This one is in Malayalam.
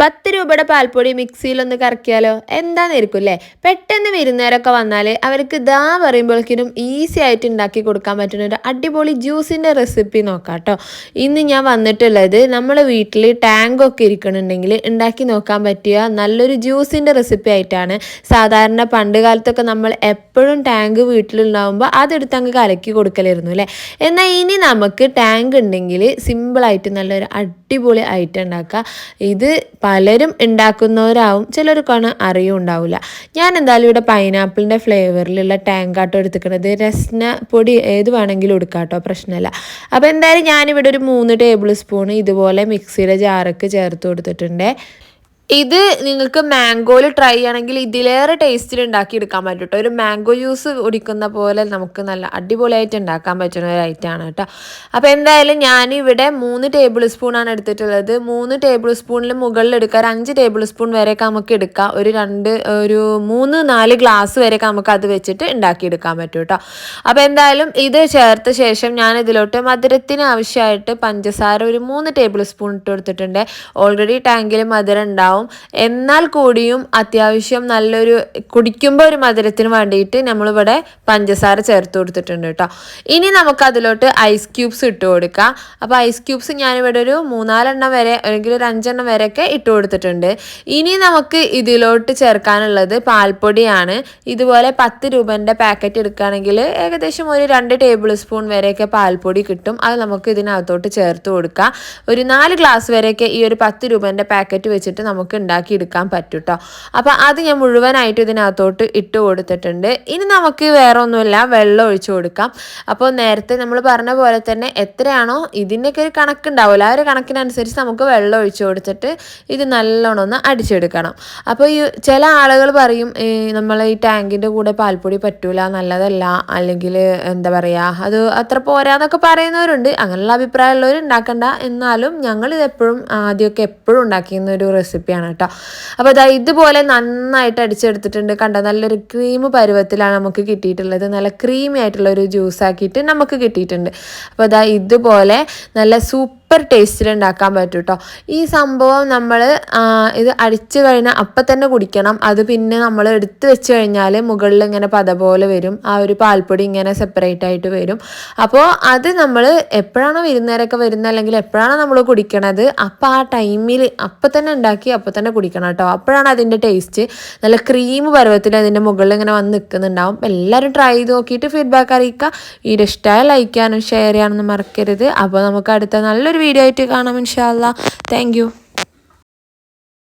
പത്ത് രൂപയുടെ പാൽപ്പൊടി മിക്സിയിലൊന്ന് കറക്കിയാലോ? എന്താന്നിരിക്കും അല്ലേ പെട്ടെന്ന് വിരുന്നേരൊക്കെ വന്നാൽ അവർക്ക് ഇതാ പറയുമ്പോഴേക്കിനും ഈസി ആയിട്ട് ഉണ്ടാക്കി കൊടുക്കാൻ പറ്റുന്ന ഒരു അടിപൊളി ജ്യൂസിന്റെ റെസിപ്പി നോക്കാം കേട്ടോ ഇന്ന് ഞാൻ വന്നിട്ടുള്ളത് നമ്മളെ വീട്ടിൽ ടാങ്ക് ഒക്കെ ഇരിക്കണുണ്ടെങ്കിൽ ഉണ്ടാക്കി നോക്കാൻ പറ്റിയ നല്ലൊരു ജ്യൂസിന്റെ റെസിപ്പി ആയിട്ടാണ്. സാധാരണ പണ്ട് കാലത്തൊക്കെ നമ്മൾ എപ്പോഴും ടാങ്ക് വീട്ടിലുണ്ടാകുമ്പോൾ അതെടുത്ത് അങ്ങ് കലക്കി കൊടുക്കലായിരുന്നു അല്ലേ? എന്നാൽ ഇനി നമുക്ക് ടാങ്ക് ഉണ്ടെങ്കിൽ സിമ്പിളായിട്ട് നല്ലൊരു അടിപൊളി ഐറ്റം ഉണ്ടാക്കുക ഇത് പലരും ഉണ്ടാക്കുന്നവരാവും ചിലർക്കാണ് അറിയും ഉണ്ടാവില്ല ഞാൻ എന്തായാലും ഇവിടെ പൈനാപ്പിളിന്റെ ഫ്ലേവറിലുള്ള ടാങ്കാട്ടോ എടുത്തിക്കണത്. രസ്ന പൊടി ഏത് വേണമെങ്കിലും എടുക്കാട്ടോ കേട്ടോ പ്രശ്നമില്ല അപ്പോൾ എന്തായാലും ഞാനിവിടെ ഒരു മൂന്ന് ടേബിൾ സ്പൂൺ ഇതുപോലെ മിക്സിയുടെ ജാറൊക്കെ ചേർത്ത് കൊടുത്തിട്ടുണ്ട്. ഇത് നിങ്ങൾക്ക് മാംഗോയിൽ ട്രൈ ചെയ്യണമെങ്കിൽ ഇതിലേറെ ടേസ്റ്റിൽ ഉണ്ടാക്കി എടുക്കാൻ പറ്റും കേട്ടോ ഒരു മാംഗോ ജ്യൂസ് കുടിക്കുന്ന പോലെ നമുക്ക് നല്ല അടിപൊളിയായിട്ട് ഉണ്ടാക്കാൻ പറ്റുന്ന ഒരു ഐറ്റമാണ് കേട്ടോ അപ്പോൾ എന്തായാലും ഞാനിവിടെ മൂന്ന് ടേബിൾ സ്പൂണാണ് എടുത്തിട്ടുള്ളത്. മൂന്ന് ടേബിൾ സ്പൂണിൽ മുകളിൽ എടുക്കുക. ഒരു അഞ്ച് ടേബിൾ സ്പൂൺ വരെയൊക്കെ നമുക്ക് എടുക്കാം. ഒരു രണ്ട് ഒരു മൂന്ന് നാല് ഗ്ലാസ് വരെയൊക്കെ നമുക്ക് അത് വെച്ചിട്ട് ഉണ്ടാക്കിയെടുക്കാൻ പറ്റും കേട്ടോ അപ്പോൾ എന്തായാലും ഇത് ചേർത്ത ശേഷം ഞാൻ ഇതിലോട്ട് മധുരത്തിന് ആവശ്യമായിട്ട് പഞ്ചസാര ഒരു മൂന്ന് ടേബിൾ സ്പൂൺ ഇട്ട് കൊടുത്തിട്ടുണ്ട്. ഓൾറെഡി ടാങ്കിൽ മധുരം ഉണ്ടാവും. ഉണ്ടാവും. എന്നാൽ കൂടിയും അത്യാവശ്യം നല്ലൊരു കുടിക്കുമ്പോൾ ഒരു മധുരത്തിന് വേണ്ടിയിട്ട് നമ്മളിവിടെ പഞ്ചസാര ചേർത്ത് കൊടുത്തിട്ടുണ്ട് കേട്ടോ. ഇനി നമുക്ക് അതിലോട്ട് ഐസ് ക്യൂബ്സ് ഇട്ട് കൊടുക്കാം. അപ്പോൾ ഐസ് ക്യൂബ്സ് ഞാനിവിടെ ഒരു മൂന്നാലെണ്ണം വരെ അല്ലെങ്കിൽ ഒരു അഞ്ചെണ്ണം വരെയൊക്കെ ഇട്ട് കൊടുത്തിട്ടുണ്ട്. ഇനി നമുക്ക് ഇതിലോട്ട് ചേർക്കാനുള്ളത് പാൽപ്പൊടിയാണ്. ഇതുപോലെ പത്ത് രൂപന്റെ പാക്കറ്റ് എടുക്കുകയാണെങ്കിൽ ഏകദേശം ഒരു രണ്ട് ടേബിൾ സ്പൂൺ വരെയൊക്കെ പാൽപ്പൊടി കിട്ടും. അത് നമുക്ക് ഇതിനകത്തോട്ട് ചേർത്ത് കൊടുക്കാം. ഒരു നാല് ഗ്ലാസ് വരെയൊക്കെ ഈ ഒരു പത്ത് രൂപന്റെ പാക്കറ്റ് വെച്ചിട്ട് നമുക്ക് നമുക്ക് ഉണ്ടാക്കിയെടുക്കാൻ പറ്റും കേട്ടോ അപ്പോൾ അത് ഞാൻ മുഴുവനായിട്ട് ഇതിനകത്തോട്ട് ഇട്ട് കൊടുത്തിട്ടുണ്ട്. ഇനി നമുക്ക് വേറെ ഒന്നുമില്ല വെള്ളം ഒഴിച്ച് കൊടുക്കാം. അപ്പോൾ നേരത്തെ നമ്മൾ പറഞ്ഞ പോലെ തന്നെ എത്രയാണോ ഇതിന്റെയൊക്കെ ഒരു കണക്കുണ്ടാവില്ല ആ ഒരു കണക്കിനനുസരിച്ച് നമുക്ക് വെള്ളം ഒഴിച്ചു കൊടുത്തിട്ട് ഇത് നല്ലോണം ഒന്ന് അടിച്ചെടുക്കണം. അപ്പോൾ ഈ ചില ആളുകൾ പറയും നമ്മൾ ഈ ടാങ്കിന്റെ കൂടെ പാൽപ്പൊടി പറ്റൂല നല്ലതല്ല. അല്ലെങ്കിൽ എന്താ പറയുക അത് അത്ര പോരാന്നൊക്കെ പറയുന്നവരുണ്ട്. അങ്ങനെയുള്ള അഭിപ്രായമുള്ളവർ ഉണ്ടാക്കണ്ട എന്നാലും ഞങ്ങൾ ഇത് എപ്പോഴും ആദ്യമൊക്കെ എപ്പോഴും ഉണ്ടാക്കിയിരുന്ന ഒരു റെസിപ്പിയാണ് കേട്ടോ. അപ്പോൾ ഇതാ ഇതുപോലെ നന്നായിട്ട് അടിച്ചെടുത്തിട്ടുണ്ട്. കണ്ടോ? നല്ലൊരു ക്രീം പരുവത്തിലാണ് നമുക്ക് കിട്ടിയിട്ടുള്ളത്. നല്ല ക്രീമി ആയിട്ടുള്ള ഒരു ജ്യൂസ് ആക്കിയിട്ട് നമുക്ക് കിട്ടിയിട്ടുണ്ട്. അപ്പോൾ ഇതാ ഇതുപോലെ നല്ല സൂപ്പർ സൂപ്പർ ടേസ്റ്റിൽ ഉണ്ടാക്കാൻ പറ്റും കേട്ടോ ഈ സംഭവം നമ്മൾ ഇത് അടിച്ചു കഴിഞ്ഞാൽ അപ്പം തന്നെ കുടിക്കണം. അത് പിന്നെ നമ്മൾ എടുത്തു വെച്ച് കഴിഞ്ഞാൽ മുകളിൽ ഇങ്ങനെ പത പോലെ വരും. ആ ഒരു പാൽപ്പൊടി ഇങ്ങനെ സെപ്പറേറ്റ് ആയിട്ട് വരും. അപ്പോൾ അത് നമ്മൾ എപ്പോഴാണോ വിരുന്നേരൊക്കെ വരുന്നത് അല്ലെങ്കിൽ എപ്പോഴാണോ നമ്മൾ കുടിക്കണത് അപ്പം ആ ടൈമിൽ അപ്പം തന്നെ ഉണ്ടാക്കി അപ്പം തന്നെ കുടിക്കണം കേട്ടോ. അപ്പോഴാണ് അതിന്റെ ടേസ്റ്റ് നല്ല ക്രീം പരുവത്തിൽ അതിന്റെ മുകളിൽ ഇങ്ങനെ വന്ന് നിൽക്കുന്നുണ്ടാവും എല്ലാവരും ട്രൈ ചെയ്ത് നോക്കിയിട്ട് ഫീഡ്ബാക്ക് അറിയിക്കുക. ഈ ഇഷ്ടമായ ലൈക്ക് ചെയ്യാനും ഷെയർ ചെയ്യാനൊന്നും മറക്കരുത്. അപ്പോൾ നമുക്ക് അടുത്ത നല്ലൊരു വീഡിയോ ആയിട്ട് കാണാം ഇൻഷാല്ല താങ്ക്